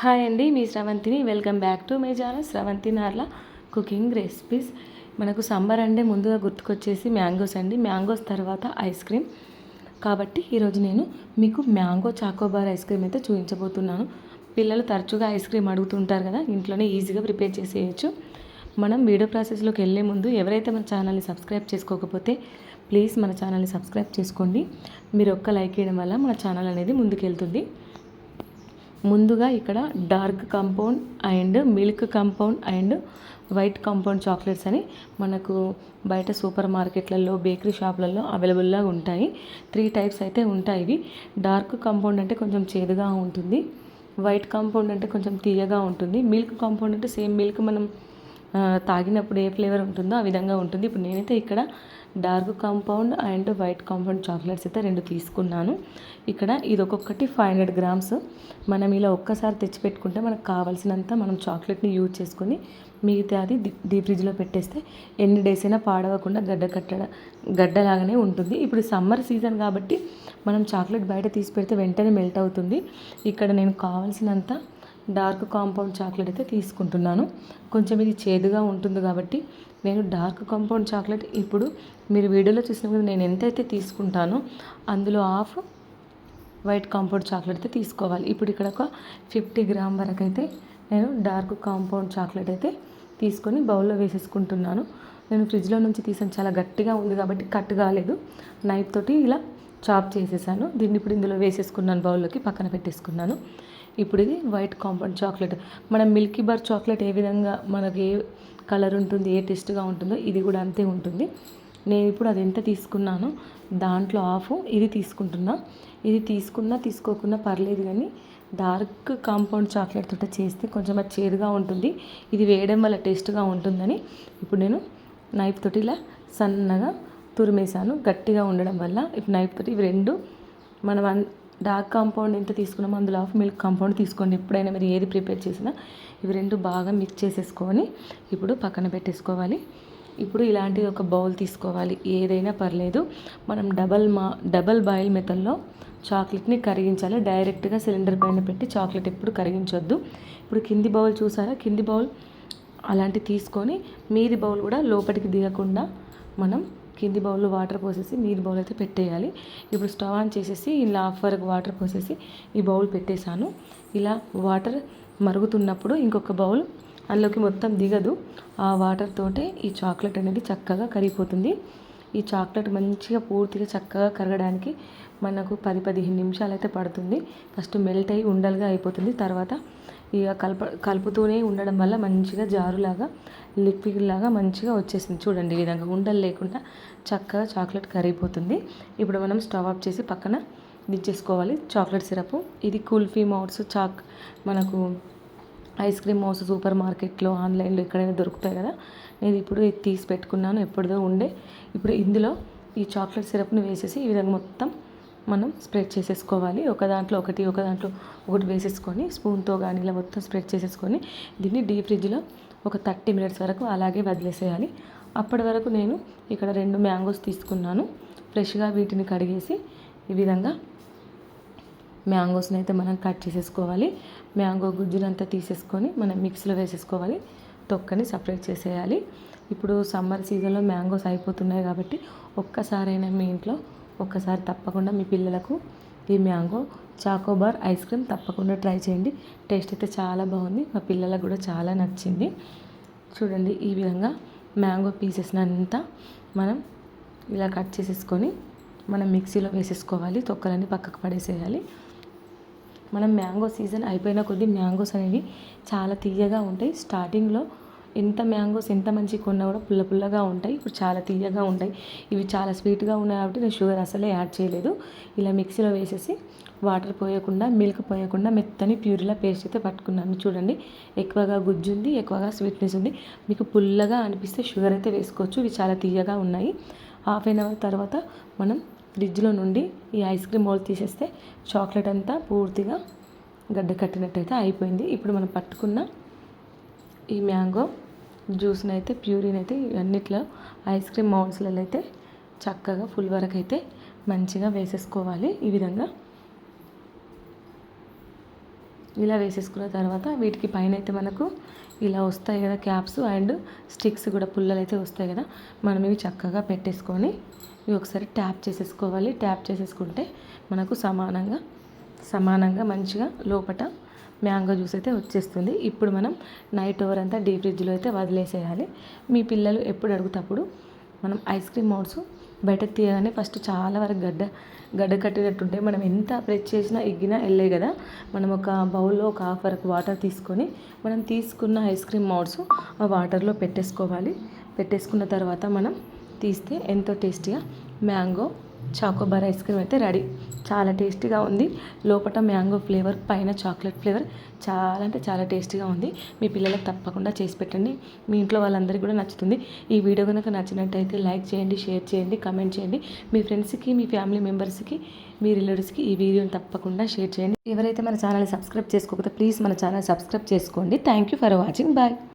Hi అండి మీ శ్రవంతిని welcome back to my channel Sravanthi Narla cooking recipes. మనకు summer అంటే ముందుగా గుర్తుకొచ్చేసి మ్యాంగోస్ అండి. మ్యాంగోస్ తర్వాత ఐస్ క్రీమ్. కాబట్టి ఈరోజు నేను మీకు మ్యాంగో చాకోబార్ ఐస్ క్రీమ్ అయితే చూపించబోతున్నాను. పిల్లలు తరచుగా ఐస్ క్రీమ్ అడుగుతుంటారు కదా ఇంట్లోనే ఈజీగా ప్రిపేర్ చేసేయచ్చు. మనం వీడియో ప్రాసెస్లోకి వెళ్ళే ముందు ఎవరైతే మన ఛానల్ని సబ్స్క్రైబ్ చేసుకోకపోతే ప్లీజ్ మన ఛానల్ని సబ్స్క్రైబ్ చేసుకోండి. మీరు ఒక్క లైక్ చేయడం వల్ల మన ఛానల్ అనేది ముందుకెళ్తుంది. ముందుగా ఇక్కడ dark compound and milk compound and white compound chocolates అని మనకు బయట సూపర్ మార్కెట్లలో బేకరీ షాప్లలో అవైలబుల్గా ఉంటాయి. త్రీ టైప్స్ అయితే ఉంటాయి ఇవి. డార్క్ కాంపౌండ్ అంటే కొంచెం చేదుగా ఉంటుంది. వైట్ కాంపౌండ్ అంటే కొంచెం తీయగా ఉంటుంది. మిల్క్ కాంపౌండ్ అంటే సేమ్ మిల్క్ మనం తాగినప్పుడు ఏ ఫ్లేవర్ ఉంటుందో ఆ విధంగా ఉంటుంది. ఇప్పుడు నేనైతే ఇక్కడ dark compound and white compound chocolates అయితే రెండు తీసుకున్నాను. ఇక్కడ ఇది ఒక్కొక్కటి ఫైవ్ హండ్రెడ్ గ్రామ్స్. మనం ఇలా ఒక్కసారి తెచ్చిపెట్టుకుంటే మనకు కావాల్సినంత మనం చాక్లెట్ని యూజ్ చేసుకొని మిగతా అది డీప్ ఫ్రిడ్జ్లో పెట్టేస్తే ఎన్ని డేస్ అయినా పాడవకుండా గడ్డ కట్టడ గడ్డలాగానే ఉంటుంది. ఇప్పుడు సమ్మర్ సీజన్ కాబట్టి మనం చాక్లెట్ బయట తీసి పెడితే వెంటనే మెల్ట్ అవుతుంది. ఇక్కడ నేను కావాల్సినంత డార్క్ కాంపౌండ్ చాక్లెట్ అయితే తీసుకుంటున్నాను. కొంచెం ఇది చేదుగా ఉంటుంది కాబట్టి నేను డార్క్ కాంపౌండ్ చాక్లెట్ ఇప్పుడు మీరు వీడియోలో చూసినప్పుడు నేను ఎంతైతే తీసుకుంటానో అందులో హాఫ్ వైట్ కాంపౌండ్ చాక్లెట్ అయితే తీసుకోవాలి. ఇప్పుడు ఇక్కడ ఒక ఫిఫ్టీ గ్రామ్ వరకు అయితే నేను డార్క్ కాంపౌండ్ చాక్లెట్ అయితే తీసుకొని బౌల్లో వేసేసుకుంటున్నాను. నేను ఫ్రిడ్జ్లో నుంచి తీసాను. చాలా గట్టిగా ఉంది కాబట్టి కట్ కాలేదు. నైఫ్ తోటి ఇలా చాప్ చేసేసాను. దీన్ని ఇప్పుడు ఇందులో వేసేసుకున్నాను బౌల్లోకి పక్కన పెట్టేసుకున్నాను. ఇప్పుడు ఇది వైట్ కాంపౌండ్ చాక్లెట్. మనం మిల్కీ బార్ చాక్లెట్ ఏ విధంగా మనకి ఏ కలర్ ఉంటుంది ఏ టేస్ట్గా ఉంటుందో ఇది కూడా అంతే ఉంటుంది. నేను ఇప్పుడు అది ఎంత తీసుకున్నానో దాంట్లో ఆఫ్ ఇది తీసుకుంటున్నా. ఇది తీసుకున్నా తీసుకోకున్నా పర్లేదు కానీ డార్క్ కాంపౌండ్ చాక్లెట్ తోట చేస్తే కొంచెం అది చేదుగా ఉంటుంది. ఇది వేయడం వల్ల టేస్ట్గా ఉంటుందని ఇప్పుడు నేను నైఫ్ తోటి ఇలా సన్నగా తురిమేశాను గట్టిగా ఉండడం వల్ల. ఇప్పుడు నైఫ్ ఇవి రెండు. మనం అన్- డార్క్ కాంపౌండ్ ఎంత తీసుకున్నామో అందులో హాఫ్ మిల్క్ కాంపౌండ్ తీసుకోండి. ఎప్పుడైనా మీరు ఏది ప్రిపేర్ చేసినా ఇవి రెండు బాగా మిక్స్ చేసేసుకొని ఇప్పుడు పక్కన పెట్టేసుకోవాలి. ఇప్పుడు ఇలాంటి ఒక బౌల్ తీసుకోవాలి. ఏదైనా పర్లేదు. మనం డబల్ మా డబల్ బాయిల్ మెథడ్లో చాక్లెట్ని కరిగించాలి. డైరెక్ట్గా సిలిండర్ పైన పెట్టి చాక్లెట్ ఎప్పుడు కరిగించొద్దు. ఇప్పుడు కింది బౌల్ చూసారా? కింది బౌల్ అలాంటి తీసుకొని మీది బౌల్ కూడా లోపలికి దిగకుండా మనం కింది బౌల్లో వాటర్ పోసేసి నీరు బౌల్ అయితే పెట్టేయాలి. ఇప్పుడు స్టవ్ ఆన్ చేసేసి ఇలా హాఫ్ వరకు వాటర్ పోసేసి ఈ బౌల్ పెట్టేశాను. ఇలా వాటర్ మరుగుతున్నప్పుడు ఇంకొక బౌల్ అందులోకి మొత్తం దిగదు. ఆ వాటర్ తోటే ఈ చాక్లెట్ అనేది చక్కగా కరిగిపోతుంది. ఈ చాక్లెట్ మంచిగా పూర్తిగా చక్కగా కరగడానికి మనకు పది పదిహేను నిమిషాలు అయితే పడుతుంది. ఫస్ట్ మెల్ట్ అయ్యి ఉండలుగా అయిపోతుంది. తర్వాత ఇక కలప కలుపుతూనే ఉండడం వల్ల మంచిగా జారులాగా లిక్విడ్ లాగా మంచిగా వచ్చేసింది. చూడండి ఈ విధంగా ఉండలు లేకుండా చక్కగా చాక్లెట్ కరిగిపోతుంది. ఇప్పుడు మనం స్టవ్ ఆఫ్ చేసి పక్కన దించేసుకోవాలి. Chocolate syrup. ఇది కుల్ఫీ మౌట్స్ చాక్ మనకు ఐస్ క్రీమ్ మౌస్ సూపర్ మార్కెట్లో ఆన్లైన్లో ఎక్కడైనా దొరుకుతాయి కదా. నేను ఇప్పుడు ఇది తీసి పెట్టుకున్నాను ఎప్పుడుదో ఉండే. ఇప్పుడు ఇందులో ఈ చాక్లెట్ సిరప్ని వేసేసి ఈ విధంగా మొత్తం మనం స్ప్రెడ్ చేసేసుకోవాలి. ఒక దాంట్లో ఒకటి ఒక దాంట్లో ఒకటి వేసేసుకొని స్పూన్తో కానీ ఇలా మొత్తం స్ప్రెడ్ చేసేసుకొని దీన్ని డీప్ ఫ్రిడ్జ్లో ఒక థర్టీ మినిట్స్ వరకు అలాగే వదిలేసేయాలి. అప్పటి వరకు నేను ఇక్కడ రెండు మ్యాంగోస్ తీసుకున్నాను. ఫ్రెష్గా వీటిని కడిగేసి ఈ విధంగా మ్యాంగోస్ని అయితే మనం కట్ చేసేసుకోవాలి. మ్యాంగో గుజ్జునంతా తీసేసుకొని మనం మిక్సీలో వేసేసుకోవాలి. తొక్కని సపరేట్ చేసేయాలి. ఇప్పుడు సమ్మర్ సీజన్లో మ్యాంగోస్ అయిపోతున్నాయి కాబట్టి ఒక్కసారైనా మీ ఇంట్లో ఒక్కసారి తప్పకుండా మీ పిల్లలకు ఈ మ్యాంగో చాకోబార్ ఐస్ క్రీమ్ తప్పకుండా ట్రై చేయండి. టేస్ట్ అయితే చాలా బాగుంది. మా పిల్లలకు కూడా చాలా నచ్చింది. చూడండి ఈ విధంగా మ్యాంగో పీసెస్ని అంతా మనం ఇలా కట్ చేసేసుకొని మనం మిక్సీలో వేసేసుకోవాలి. తొక్కలన్నీ పక్కకు పడేసేయాలి. మనం మ్యాంగో సీజన్ అయిపోయిన కొద్దీ మ్యాంగోస్ అనేవి చాలా తీయగా ఉంటాయి. స్టార్టింగ్లో ఎంత మ్యాంగోస్ ఎంత మంచి కొన్నా కూడా పుల్ల పుల్లగా ఉంటాయి. ఇప్పుడు చాలా తీయగా ఉంటాయి. ఇవి చాలా స్వీట్గా ఉన్నాయి కాబట్టి నేను షుగర్ అసలే యాడ్ చేయలేదు. ఇలా మిక్సీలో వేసేసి వాటర్ పోయకుండా మిల్క్ పోయకుండా మెత్తని ప్యూరిలా పేస్ట్ అయితే పట్టుకున్నాను. చూడండి ఎక్కువగా గుజ్జు ఉంది ఎక్కువగా స్వీట్నెస్ ఉంది. మీకు పుల్లగా అనిపిస్తే షుగర్ అయితే వేసుకోవచ్చు. ఇవి చాలా తీయగా ఉన్నాయి. హాఫ్ అన్ అవర్ తర్వాత మనం ఫ్రిడ్జ్లో నుండి ఈ ఐస్ క్రీమ్ మోల్ తీసేస్తే చాక్లెట్ అంతా పూర్తిగా గడ్డ కట్టినట్టయితే అయిపోయింది. ఇప్పుడు మనం పట్టుకున్న ఈ మ్యాంగో జ్యూస్ని అయితే ప్యూరిన్ అయితే అన్నిట్లో ఐస్ క్రీమ్ మౌల్స్లలో అయితే చక్కగా ఫుల్ వరకు అయితే మంచిగా వేసేసుకోవాలి ఈ విధంగా. ఇలా వేసేసుకున్న తర్వాత వీటికి పైన అయితే మనకు ఇలా వస్తాయి కదా క్యాప్స్ అండ్ స్టిక్స్ కూడా పుల్లలు అయితే వస్తాయి కదా మనం ఇవి చక్కగా పెట్టేసుకొని ఇవి ఒకసారి ట్యాప్ చేసేసుకోవాలి. ట్యాప్ చేసేసుకుంటే మనకు సమానంగా సమానంగా మంచిగా లోపట మ్యాంగో జ్యూస్ అయితే వచ్చేస్తుంది. ఇప్పుడు మనం నైట్ ఓవర్ అంతా డీప్ ఫ్రిడ్జ్లో అయితే వదిలేసేయాలి. మీ పిల్లలు ఎప్పుడు అడుగుతప్పుడు మనం ఐస్ క్రీమ్ మౌడ్స్ బయట తీయగానే ఫస్ట్ చాలా వరకు గడ్డ గడ్డ కట్టినట్టుంటే మనం ఎంత ప్రెస్ చేసినా ఎగ్గినా వెళ్ళే కదా. మనం ఒక బౌల్లో ఒక హాఫ్ వరకు వాటర్ తీసుకొని మనం తీసుకున్న ఐస్ క్రీమ్ మౌడ్స్ ఆ వాటర్లో పెట్టేసుకోవాలి. పెట్టేసుకున్న తర్వాత మనం తీస్తే ఎంతో టేస్టీగా మ్యాంగో చాకోబార్ ఐస్ క్రీమ్ అయితే రెడీ. చాలా టేస్టీగా ఉంది. లోపల మ్యాంగో ఫ్లేవర్ పైన చాక్లెట్ ఫ్లేవర్ చాలా అంటే చాలా టేస్టీగా ఉంది. మీ పిల్లలకు తప్పకుండా చేసి పెట్టండి. మీ ఇంట్లో వాళ్ళందరికీ కూడా నచ్చుతుంది. ఈ వీడియో కనుక నచ్చినట్టయితే లైక్ చేయండి షేర్ చేయండి కమెంట్ చేయండి. మీ ఫ్రెండ్స్కి మీ ఫ్యామిలీ మెంబర్స్కి మీ రిలేటివ్స్కి ఈ వీడియోని తప్పకుండా షేర్ చేయండి. ఎవరైతే మన ఛానల్ సబ్స్క్రైబ్ చేసుకోకపోతే ప్లీజ్ మన ఛానల్ సబ్స్క్రైబ్ చేసుకోండి. Thank you for watching. Bye.